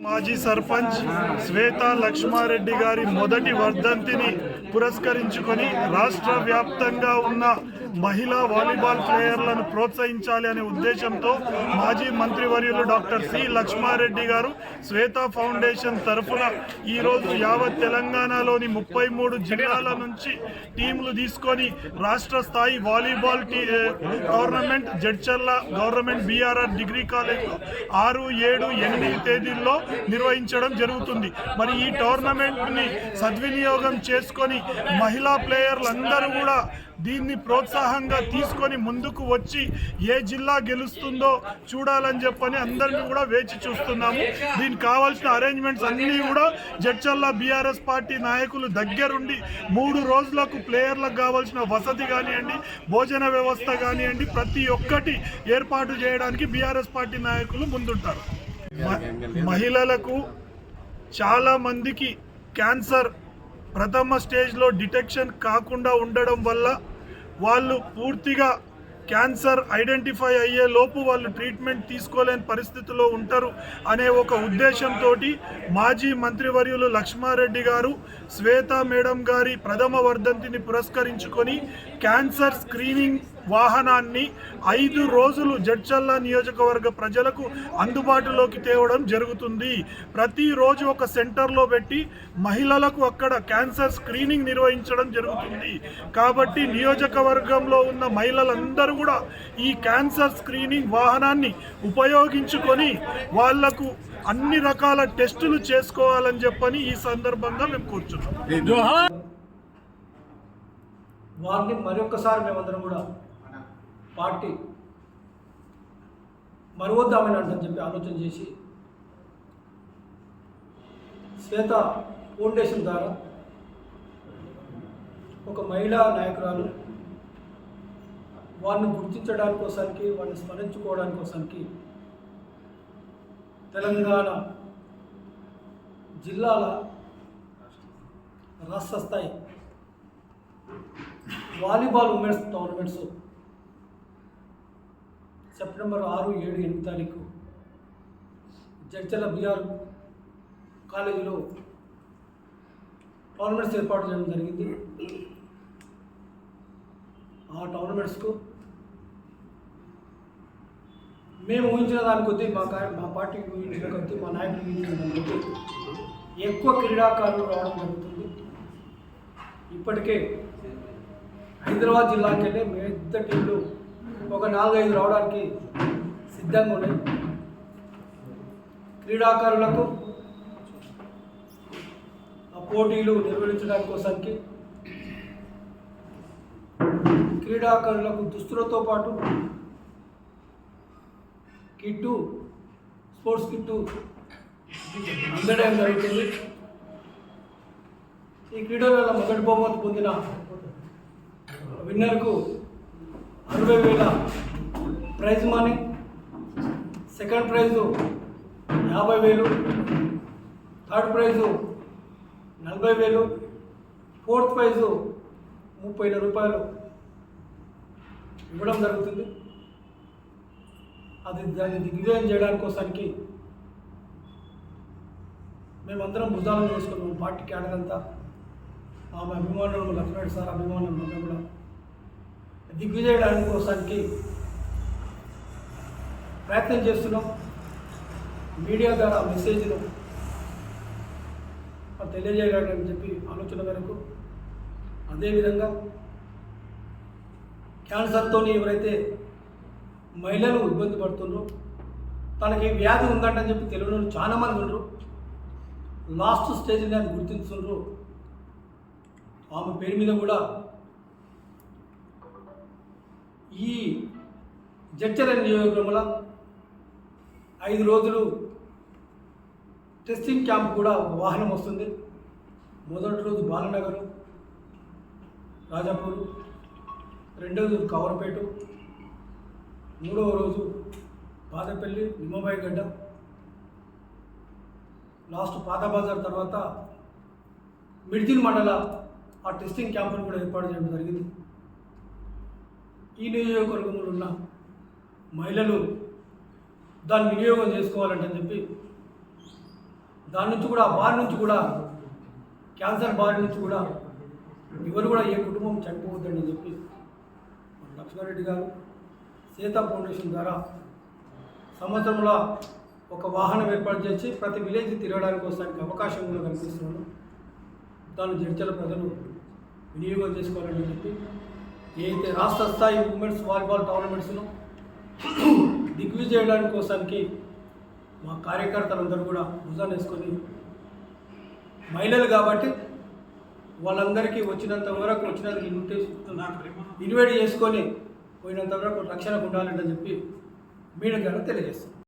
మాజీ సర్పంచ్ శ్వేత లక్ష్మారెడ్డి గారి మొదటి వర్ధంతిని పురస్కరించుకొని రాష్ట్ర వ్యాప్తంగా ఉన్న మహిళా వాలీబాల్ ప్లేయర్లను ప్రోత్సహించాలి అనే ఉద్దేశంతో మాజీ మంత్రివర్యులు డాక్టర్ సి లక్ష్మారెడ్డి గారు శ్వేత ఫౌండేషన్ తరఫున ఈరోజు యావత్ తెలంగాణలోని ముప్పై మూడు జిల్లాల నుంచి టీంలు తీసుకొని రాష్ట్ర స్థాయి volleyball tea tournament Jadcherla government BRR degree కాలేజ్లో ఆరు ఏడు ఎనిమిది తేదీల్లో నిర్వహించడం జరుగుతుంది. మరి ఈ టోర్నమెంట్ని సద్వినియోగం చేసుకొని మహిళా ప్లేయర్లందరూ కూడా దీన్ని ప్రోత్సాహంగా తీసుకొని ముందుకు వచ్చి ఏ జిల్లా గెలుస్తుందో చూడాలని చెప్పని అందరినీ కూడా వేచి చూస్తున్నాము. దీనికి కావాల్సిన అరేంజ్మెంట్స్ అన్నీ కూడా జడ్చల్లా బీఆర్ఎస్ పార్టీ నాయకులు దగ్గరుండి మూడు రోజులకు ప్లేయర్లకు కావాల్సిన వసతి కానివ్వండి భోజన వ్యవస్థ కానివ్వండి ప్రతి ఒక్కటి ఏర్పాటు చేయడానికి బీఆర్ఎస్ పార్టీ నాయకులు ముందుంటారు. మహిళలకు చాలా మందికి క్యాన్సర్ ప్రథమ స్టేజ్లో డిటెక్షన్ కాకుండా ఉండడం వల్ల వాళ్ళు పూర్తిగా క్యాన్సర్ ఐడెంటిఫై అయ్యే లోపు వాళ్ళు ట్రీట్మెంట్ తీసుకోలేని పరిస్థితిలో ఉంటారు అనే ఒక ఉద్దేశంతో మాజీ మంత్రివర్యులు లక్ష్మారెడ్డి గారు శ్వేత మేడం గారి ప్రథమ వర్ధంతిని పురస్కరించుకొని క్యాన్సర్ స్క్రీనింగ్ వాహనాన్ని ఐదు రోజులు జడ్చల్ల నియోజకవర్గ ప్రజలకు అందుబాటులోకి తేవడం జరుగుతుంది. ప్రతిరోజు ఒక సెంటర్లో పెట్టి మహిళలకు అక్కడ క్యాన్సర్ స్క్రీనింగ్ నిర్వహించడం జరుగుతుంది. కాబట్టి నియోజకవర్గంలో ఉన్న మహిళలందరూ కూడా ఈ క్యాన్సర్ స్క్రీనింగ్ వాహనాన్ని ఉపయోగించుకొని వాళ్ళకు అన్ని రకాల టెస్టులు చేసుకోవాలని చెప్పని ఈ సందర్భంగా మేము కూర్చున్నాం. వారిని మరొకసారి మేమందరం కూడా పార్టీ మరువద్దామని అంటని చెప్పి ఆలోచన చేసి శ్వేత ఫౌండేషన్ ద్వారా ఒక మహిళా నాయకురాలు వారిని గుర్తించడానికి కోసానికి వారిని స్మరించుకోవడానికి కోసానికి తెలంగాణ జిల్లాల రాష్ట్ర స్థాయి వాలీబాల్ ఉమెన్స్ టోర్నమెంట్స్ సెప్టెంబర్ ఆరు ఏడు ఎనిమిది తారీఖు జడ్చల బిఆర్ కాలేజీలో టోర్నమెంట్స్ ఏర్పాటు చేయడం జరిగింది. ఆ టోర్నమెంట్స్కు మేము ఊహించిన దాని కొద్దీ మా మా పార్టీ ఊహించిన కొద్దీ మా నాయకులు ఊహించిన దాని కొద్దీ ఎక్కువ క్రీడాకారులు రావడం జరుగుతుంది. ఇప్పటికే హైదరాబాద్ జిల్లాకెళ్ళి వెళ్ళి టీంలు ఒక నాలుగైదు రావడానికి సిద్ధంగా ఉన్నాయి. క్రీడాకారులకు ఆ పోటీలు నిర్వహించడానికి కోసానికి క్రీడాకారులకు దుస్తులతో పాటు కిట్టు స్పోర్ట్స్ కిట్టు అందడం జరుగుతుంది ఈ క్రీడలలో మొదటి బహుమతి పొందిన విన్నర్కు ఇరవై వేల ప్రైజ్ మనీ. సెకండ్ ప్రైజు యాభై వేలు. థర్డ్ ప్రైజు నలభై వేలు. ఫోర్త్ ప్రైజు ముప్పై వేల రూపాయలు ఇవ్వడం జరుగుతుంది. అది దాన్ని దిగ్విజయం చేయడానికి కోసానికి మేమందరం భుజాలను చేసుకున్నాము పార్టీ క్యాడర్ అంతా. ఆమె అభిమానులు లక్ష్మణ్ సార్ అభిమానులు అందరం కూడా దిగ్విజయడానికి కోసానికి ప్రయత్నం చేస్తున్నాం. మీడియా ద్వారా మెసేజ్ను తెలియజేయగలని చెప్పి ఆలోచన మేరకు. అదేవిధంగా క్యాన్సర్తో ఎవరైతే మహిళలు ఇబ్బంది పడుతున్నారో తనకి వ్యాధి ఉందంటని చెప్పి తెలియని వాళ్ళు చాలా మంది ఉండరు లాస్ట్ స్టేజ్ని అది గుర్తించుండ్రు ఆమె పేరు మీద కూడా ఈ జడ్చర నియోజకవర్గంలో ఐదు రోజులు టెస్టింగ్ క్యాంప్ కూడా ఒక వాహనం వస్తుంది. మొదటి రోజు బాలనగర్ రాజాపూర్ రెండవ రోజు కవరపేట మూడవ రోజు బాదపల్లి నిమ్మబాయిగడ్డ లాస్ట్ పాత బజార్ తర్వాత మిడ్జిల్ మండల ఆ టెస్టింగ్ క్యాంపును కూడా ఏర్పాటు చేయడం జరిగింది. ఈ నియోజకవర్గంలో ఉన్న మహిళలు దాన్ని వినియోగం చేసుకోవాలంటే చెప్పి దాని నుంచి కూడా ఆ బారి నుంచి కూడా క్యాన్సర్ బారి నుంచి కూడా ఎవరు కూడా ఏ కుటుంబం చనిపోవద్దని చెప్పి లక్ష్మారెడ్డి గారు సీతా ఫౌండేషన్ ద్వారా సంవత్సరంలో ఒక వాహనం ఏర్పాటు చేసి ప్రతి విలేజ్ తిరగడానికి వస్తానికి అవకాశం కూడా కల్పిస్తున్నాను దాన్ని జడ్చల ప్రజలు వినియోగం చేసుకోవాలని చెప్పి ఏదైతే రాష్ట్ర స్థాయి ఉమెన్స్ వాలీబాల్ టోర్నమెంట్స్ను దిగ్విజయం కోసానికి మా కార్యకర్తలందరూ కూడా భుజాన్ని వేసుకొని మహిళలు కాబట్టి వాళ్ళందరికీ వచ్చినంత వరకు వచ్చినందుకు ఇన్వైట్ చేసుకొని పోయినంత వరకు రక్షణకు ఉండాలంటని చెప్పి మీడియా ద్వారా తెలియజేస్తాం.